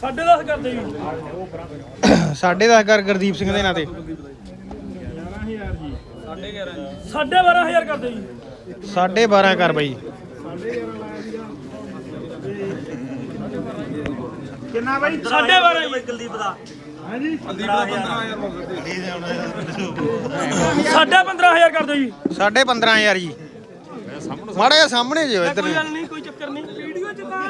ਸਾਢੇ 10 ਕਰ ਜੀ। ਸਾਢੇ 10 ਕਰ ਗੁਰਦੀਪ ਸਿੰਘ ਦੇ ਨਾਂ ਤੇ। 11000 ਜੀ। ਸਾਢੇ 12000 ਕਰ ਦਿਓ ਜੀ। ਸਾਢੇ 12 ਕਰ ਬਈ। ਸਾਢੇ 11 ਲਾਇਆ ਸੀਗਾ ਤੇ ਕਿੰਨਾ ਬਈ? ਸਾਢੇ 12 ਜੀ। ਕੁਲਦੀਪ ਦਾ। ਹਾਂਜੀ। ਸਾਢੇ 15000 ਕਰ ਦਿਓ ਜੀ। ਸਾਢੇ 15000 ਜੀ। ਮਾੜਾ ਜਿਹਾ ਸਾਹਮਣੇ ਜਿਓ ਇੱਧਰ। ਕੋਈ ਗੱਲ ਨਹੀਂ ਕੋਈ ਚੱਕਰ ਨਹੀਂ। ਵੀਡੀਓ ਚ ਤਾਂ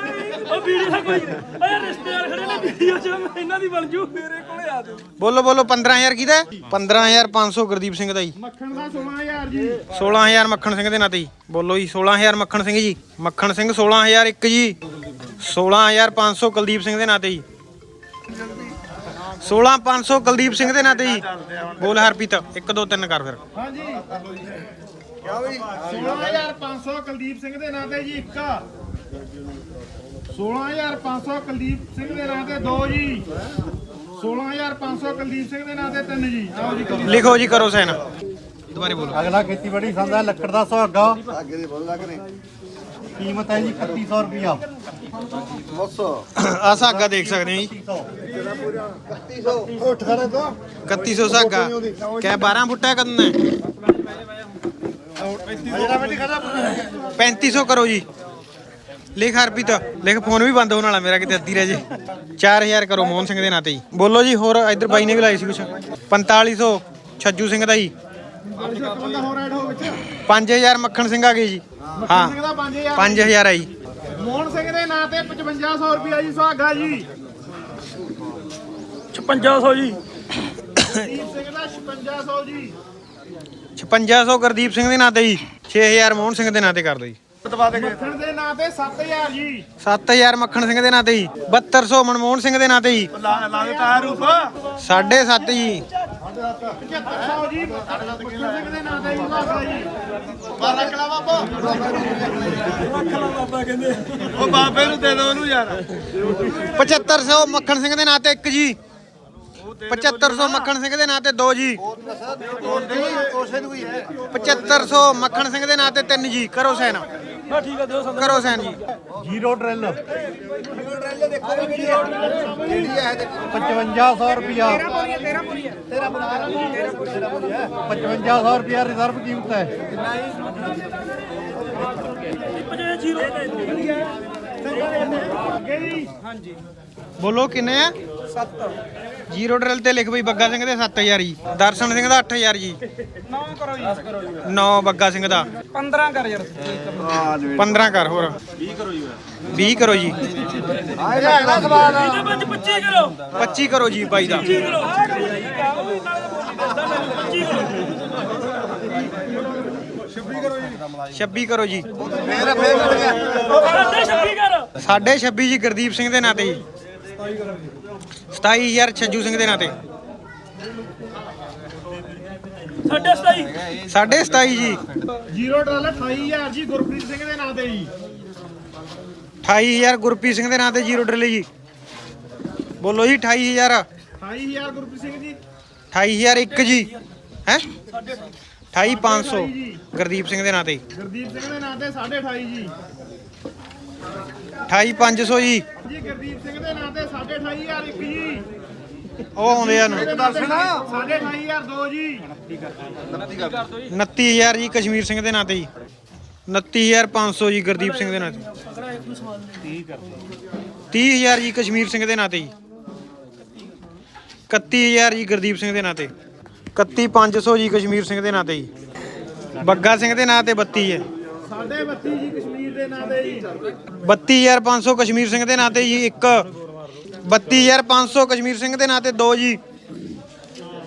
ਉਹ ਵੀਡੀਓ ਦਾ ਕੋਈ ਓਏ ਰਿਸ਼ਤੇਦਾਰ ਖੜੇ ਨੇ ਵੀਡੀਓ ਚ ਇਹਨਾਂ ਦੀ ਬਣ ਜੂ। ਮੇਰੇ ਕੋਲੇ ਆ ਜਾਓ। ਬੋਲੋ ਬੋਲੋ 15000 ਕਿਹਦਾ? 15500 ਗੁਰਦੀਪ ਸਿੰਘ ਦਾ ਜੀ। ਮੱਖਣ ਦਾ 16000 ਜੀ। 16000 ਮੱਖਣ ਸਿੰਘ ਦੇ ਨਾਂ ਤੇ ਜੀ। ਬੋਲੋ ਜੀ 16000 ਮੱਖਣ ਸਿੰਘ ਜੀ। ਮੱਖਣ ਸਿੰਘ 16000 ਇੱਕ ਜੀ। 16500 ਕੁਲਦੀਪ ਸਿੰਘ ਦੇ ਨਾਂ ਤੇ ਜੀ। 16500 ਕੁਲਦੀਪ ਸਿੰਘ ਦੇ ਨਾਂ ਤੇ ਜੀ। ਬੋਲ ਹਰਪ੍ਰੀਤ 1 2 3 ਕਰ ਫਿਰ। ਹਾਂਜੀ। ਕਿਆ ਬਈ? 16500 ਕੁਲਦੀਪ ਸਿੰਘ ਦੇ ਨਾਂ ਤੇ ਜੀ ਇੱਕ। 16500 ਕੁਲਦੀਪ ਸਿੰਘ ਦੇ ਨਾਂ ਤੇ ਦੋ ਜੀ। 16500 ਕੁਲਦੀਪ ਸਿੰਘ ਦੇ ਨਾਂ ਤੇ ਤਿੰਨ ਜੀ। ਆਓ ਜੀ ਕਰੋ। ਲਿਖੋ ਜੀ ਕਰੋ ਸਾਈਨ ਦੁਬਾਰੇ ਬੋਲੋ। ਅਗਲਾ ਖੇਤੀਬਾੜੀ ਸੰਦ ਹੈ ਲੱਕੜ ਦਾ ਸੁਹਾਗਾ। ਅੱਗੇ ਦੇ ਬੋਲ ਲੱਗ ਨੇ ਕੀਮਤ ਹੈ ਜੀ 3100 ਰੁਪਿਆ ਆ ਸਾਗਾ ਦੇਖ ਸਕਦੇ ਹੋ ਜੀ। 3100 ਉੱਠ ਖੜੇ ਤੋਂ। 3100 ਸਾਗਾ। ਕਿਆ 12 ਫੁੱਟਾ ਕਰਨਾ ਹੈ? 3500 ਕਰੋ ਜੀ। ਲਿਖ ਹਰਪ੍ਰੀਤ ਲਿਖ ਫੋਨ ਵੀ ਬੰਦ ਹੋਣ ਵਾਲਾ ਮੇਰਾ ਕਿਤੇ ਅੱਧੀ ਰਹਿ ਜੇ। 4000 ਕਰੋ ਮੋਹਨ ਸਿੰਘ ਦੇ ਨਾਂ ਤੇ ਜੀ ਬੋਲੋ ਜੀ ਹੋਰ ਇੱਧਰ ਬਾਈ ਨੇ ਵੀ ਲਾਈ ਸੀ ਕੁਛ। 4500 ਛੱਜੂ ਸਿੰਘ ਦਾ ਜੀ ਬੰਦਾ ਹੋਰ ਐਡ ਹੋ ਵਿੱਚ 5000 ਮੱਖਣ ਸਿੰਘ ਆ ਗਏ ਜੀ। ਹਾਂ। ਸਿੰਘ ਦਾ 5000 5000 ਆ ਜੀ। ਮੋਹਨ ਸਿੰਘ ਦੇ ਨਾਂ ਤੇ 5500 ਰੁਪਿਆ ਜੀ ਸੁਹਾਗਾ ਜੀ। 5500 ਜੀ। ਦੀਪ ਸਿੰਘ ਦਾ 5600 ਜੀ। 5600 ਗੁਰਦੀਪ ਸਿੰਘ ਦੇ ਨਾਂ ਤੇ ਜੀ। 6000 ਮੋਹਨ ਸਿੰਘ ਦੇ ਨਾਂ ਤੇ ਕਰ ਦਿਓ ਜੀ। ਮੱਖਣ ਦੇ ਨਾਂ ਤੇ 7000 ਜੀ। 7000 ਮੱਖਣ ਸਿੰਘ ਦੇ ਨਾਂ ਤੇ ਜੀ। 7200 ਮਨਮੋਹਨ ਸਿੰਘ ਦੇ ਨਾਂ ਤੇ ਜੀ। ਲਾ ਦੇ ਤਾਰ ਰੂਪ। 7.5 ਜੀ। 7500 ਜੀ ਮੱਖਣ ਸਿੰਘ ਦੇ ਨਾਂ ਤੇ ਜੀ ਸੁਹਾਗਾ ਜੀ। ਬਾਰਾ ਕਲਾ ਬਾਬਾ ਉਹ ਬਾਬੇ ਨੂੰ ਦੇ ਦੋ ਉਹਨੂੰ ਯਾਰ 7500 ਮੱਖਣ ਸਿੰਘ ਦੇ ਨਾਂ ਤੇ ਇੱਕ ਜੀ 7500 ਮੱਖਣ ਸਿੰਘ ਦੇ ਨਾਂ ਤੇ ਦੋ ਜੀ। ਉਸੇ ਨੂੰ 7500 ਮੱਖਣ ਸਿੰਘ ਦੇ ਨਾਂ ਤੇ ਤਿੰਨ ਜੀ। ਕਰੋ ਸੈਨ। ਬਾ ਠੀਕ ਆ ਦਿਓ ਸੰਦ ਕਰੋ ਸੈਨ ਜੀ। Zero drill. ਕਿਹੜੀ ਹੈ ਤੇ 5500 ਰੁਪਿਆ 5500 ਰੁਪਿਆ ਰਿਜ਼ਰਵ ਕੀਮਤ ਹੈ। 50 ਬੋਲੋ ਕਿੰਨੇ ਆ? 7 ਜੀਰੋ ਡਰਿਲ ਤੇ ਲਿਖ ਬਈ ਬੱਗਾ ਸਿੰਘ ਦੇ 7000 ਜੀ। ਦਰਸ਼ਨ ਸਿੰਘ ਦਾ 8000 ਜੀ। 9 ਕਰੋ ਜੀ। 9 ਬੱਗਾ ਸਿੰਘ ਦਾ। 15 ਕਰ ਯਾਰ। 15 ਕਰ ਹੋਰ। 20 ਕਰੋ ਜੀ। 20 ਕਰੋ ਜੀ ਵਿੱਚ 25 ਕਰੋ 25 ਕਰੋ ਜੀ ਬਾਈ ਦਾ। 25 ਕਰੋ 25 ਕਰੋ 26 ਕਰੋ ਜੀ। ਫੇਰ ਫੇਰ ਮਿਲ ਗਿਆ ਸਾਡੇ 26 ਕਰ ਸਾਢੇ 26 ਜੀ ਗੁਰਦੀਪ ਸਿੰਘ ਦੇ ਨਾਂ ਤੇ ਜੀ। 27000 ਛੱਜੂ ਸਿੰਘ ਦੇ ਨਾਂ ਤੇ। ਸਾਡੇ 27 ਸਾਢੇ 27 ਜੀ। ਜੀਰੋ ਡਾਲਰ 28000 ਜੀ ਗੁਰਪ੍ਰੀਤ ਸਿੰਘ ਦੇ ਨਾਂ ਤੇ ਜੀ। 28000 ਗੁਰਪ੍ਰੀਤ ਸਿੰਘ ਦੇ ਨਾਂ ਤੇ ਜੀਰੋ ਡਰਿਲ ਜੀ। ਬੋਲੋ ਜੀ 28000 28000 ਗੁਰਪ੍ਰੀਤ ਸਿੰਘ ਜੀ। 28000 ਇੱਕ ਜੀ। ਹੈ? 28500 ਗੁਰਦੀਪ ਸਿੰਘ ਦੇ ਨਾਂ ਤੇ। ਗੁਰਦੀਪ ਸਿੰਘ ਦੇ ਨਾਂ ਤੇ 2.5 ਜੀ। 28500 ਜੀ। ਜੀ ਗੁਰਦੀਪ ਸਿੰਘ ਦੇ ਨਾਂ ਤੇ 2.5000 ਇੱਕ ਜੀ। ਉਹ ਆਉਂਦੇ ਆ ਨੂੰ। ਦਰਸ਼ਨ 2.5000 ਦੋ ਜੀ। 29000 ਜੀ ਕਸ਼ਮੀਰ ਸਿੰਘ ਦੇ ਨਾਂ ਤੇ ਜੀ। 29500 ਜੀ ਗੁਰਦੀਪ ਸਿੰਘ ਦੇ ਨਾਂ ਤੇ। 30000 ਜੀ ਕਸ਼ਮੀਰ ਸਿੰਘ ਦੇ ਨਾਂ ਤੇ ਜੀ। 31000 ਜੀ ਗੁਰਦੀਪ ਸਿੰਘ ਦੇ ਨਾਂ ਤੇ। 31500 ਜੀ ਕਸ਼ਮੀਰ ਸਿੰਘ ਦੇ ਨਾਂ ਤੇ ਜੀ। ਬੱਗਾ ਸਿੰਘ ਦੇ ਨਾਂ ਤੇ 32 ਹੈ। ਸਾਢੇ 32 ਜੀ ਕਸ਼ਮੀਰ ਦੇ ਨਾਂ ਤੇ ਜੀ? 32500 ਕਸ਼ਮੀਰ ਸਿੰਘ ਦੇ ਨਾਂ ਤੇ ਜੀ ਇੱਕ। 32500 ਕਸ਼ਮੀਰ ਸਿੰਘ ਦੇ ਨਾਂ ਤੇ ਦੋ ਜੀ।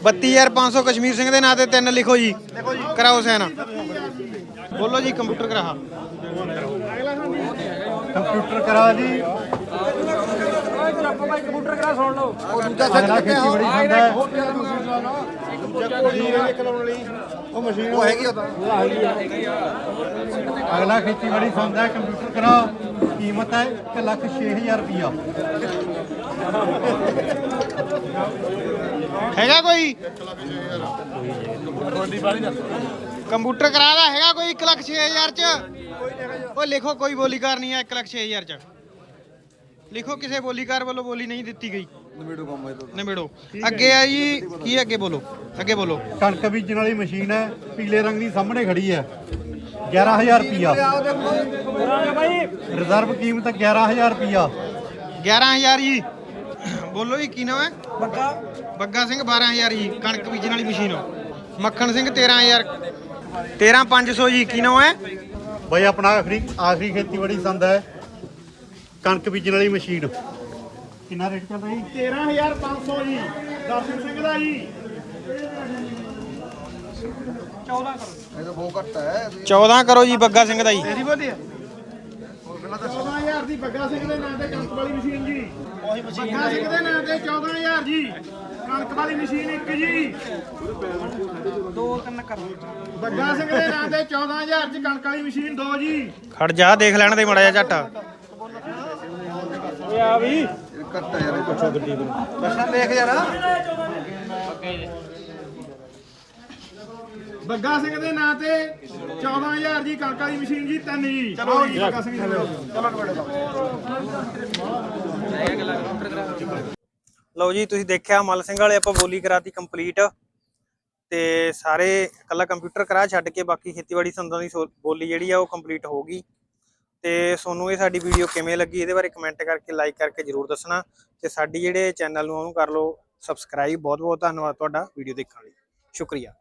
32500 ਕਸ਼ਮੀਰ ਸਿੰਘ ਦੇ ਨਾਂ ਤੇ ਤਿੰਨ ਲਿਖੋ ਜੀ। ਕਰਾਓ ਸੈਨ। ਬੋਲੋ ਜੀ ਕੰਪਿਊਟਰ ਕਰਾ ਕੰਪਿਊਟਰ ਕਰਾ ਜੀ। ਕੰਪਿਊਟਰ ਕਰਾ ਸੁਣ ਲਓ ਉਹ ਦੂਜਾ ਸੱਚ ਅਗਲਾ ਕਿੱਥੇ ਖੇਤੀਬਾੜੀ ਸੰਦ ਹੈ ਉਹ ਮਸ਼ੀਨ ਉਹ ਹੈਗੀ ਉਹ ਤਾਂ। ਅਗਲਾ ਖੇਤੀਬਾੜੀ ਸੰਦ ਹੈ ਕੰਪਿਊਟਰ ਕਰਾ ਕੀਮਤ ਹੈ 1 ਲੱਖ 6000 ਰੁਪਿਆ ਹੈਗਾ ਕੋਈ? ਕੰਪਿਊਟਰ ਕਰਾ ਦਾ ਹੈਗਾ ਕੋਈ 1 ਲੱਖ 6000 ਚ? ਓ ਲਿਖੋ ਕੋਈ ਬੋਲੀਕਾਰ ਨਹੀਂ ਹੈ 1 ਲੱਖ 6000 ਚ। ਲਿਖੋ ਕਿਸੇ ਬੋਲੀਕਾਰ ਵੱਲੋਂ ਬੋਲੀ ਨਹੀਂ ਦਿੱਤੀ ਗਈ। ਨਵੇੜੋ ਕੰਮ ਹੈ ਨਿਬੇੜੋ। ਅੱਗੇ ਆ ਜੀ ਕੀ ਅੱਗੇ ਬੋਲੋ? ਅੱਗੇ ਬੋਲੋ। ਕਣਕ ਬੀਜਣ ਵਾਲੀ ਮਸ਼ੀਨ ਹੈ ਪੀਲੇ ਰੰਗ ਦੀ ਸਾਹਮਣੇ ਖੜੀ ਹੈ। 11000 ਰੁਪਿਆ ਰਿਜ਼ਰਵ ਕੀਮਤ 11000 ਰੁਪਿਆ 11000 ਜੀ। ਬੋਲੋ ਜੀ ਕੀ ਨਾਮ ਹੈ? ਬੱਗਾ। ਬੱਗਾ ਸਿੰਘ 12000 ਜੀ ਕਣਕ ਬੀਜਣ ਵਾਲੀ ਮਸ਼ੀਨ ਮੱਖਣ ਸਿੰਘ 13000 13500 ਜੀ ਕੀ ਨਾਮ ਹੈ? ਬਈ ਆਪਣਾ ਆਖਰੀ ਆਖਰੀ ਖੇਤੀਬਾੜੀ ਸੰਦ ਹੈ। ਕਣਕ ਬੀਜਣ ਵਾਲੀ ਮਸ਼ੀਨ। ਕਿੰਨਾ ਰੇਟ ਚੱਲਦਾ ਜੀ? 13500 ਜੀ। ਦਰਸ਼ਨ ਸਿੰਘ ਦਾ ਜੀ। ਇਹ ਤਾਂ ਬਹੁਤ ਘੱਟ ਹੈ। 14 ਕਰੋ ਜੀ ਬੱਗਾ ਸਿੰਘ ਦਾ ਜੀ। 14000 ਦੀ ਬੱਗਾ ਸਿੰਘ ਦੇ ਨਾਂ ਤੇ ਕਣਕ ਵਾਲੀ ਮਸ਼ੀਨ ਜੀ। ਬੱਗਾ ਸਿੰਘ ਦੇ ਨਾਂ ਤੇ 14000 ਜੀ। ਕਣਕ ਵਾਲੀ ਮਸ਼ੀਨ ਇੱਕ ਜੀ। ਦੋ ਤਿੰਨ ਕਰ। ਬੱਗਾ ਸਿੰਘ ਦੇ ਨਾਂ ਤੇ 14000 ਚ ਕਣਕ ਵਾਲੀ ਮਸ਼ੀਨ ਦੋ ਜੀ। ਖੜ ਜਾ ਦੇਖ ਲੈਣ ਦੇ ਮੜਾ ਜਾ ਝੱਟ। ਓਏ ਆ ਵੀ। ਕੱਟਾ ਯਾਰ ਪੁੱਛੋ ਗੱਡੀ ਨੂੰ ਬੱਸਾਂ ਦੇਖ ਯਾਰ। ਬੱਗਾ ਸਿੰਘ ਦੇ ਨਾਂ ਤੇ 14000 ਜੀ ਕਣਕ ਵਾਲੀ ਮਸ਼ੀਨ ਜੀ ਤਿੰਨ ਜੀ। ਚਲੋ ਜੀ। ਬੱਗਾ ਸਿੰਘ ਜੀ। ਲਓ ਜੀ ਤੁਸੀਂ ਦੇਖਿਆ ਮਲ ਸਿੰਘ ਵਾਲੇ ਆਪਾਂ ਬੋਲੀ ਕਰਾਤੀ ਕੰਪਲੀਟ ਤੇ ਸਾਰੇ ਕੱਲਾ ਕੰਪਿਊਟਰ ਕਰਾ ਛੱਡ ਕੇ ਬਾਕੀ ਖੇਤੀਬਾੜੀ ਸੰਦਾਂ ਦੀ ਬੋਲੀ ਜਿਹੜੀ ਆ ਉਹ ਕੰਪਲੀਟ ਹੋ ਗਈ। ਤੇ ਤੁਹਾਨੂੰ ਇਹ ਸਾਡੀ ਵੀਡੀਓ ਕਿਵੇਂ ਲੱਗੀ, ਇਹਦੇ ਬਾਰੇ ਕਮੈਂਟ ਕਰਕੇ ਲਾਈਕ ਕਰਕੇ ਜਰੂਰ ਦੱਸਣਾ ਤੇ ਸਾਡੀ ਜਿਹੜੇ ਚੈਨਲ ਨੂੰ ਉਹਨੂੰ ਕਰ ਲਓ ਸਬਸਕ੍ਰਾਈਬ ਬਹੁਤ ਬਹੁਤ ਧੰਨਵਾਦ ਤੁਹਾਡਾ ਵੀਡੀਓ ਦੇਖਣ ਲਈ। ਸ਼ੁਕਰੀਆ।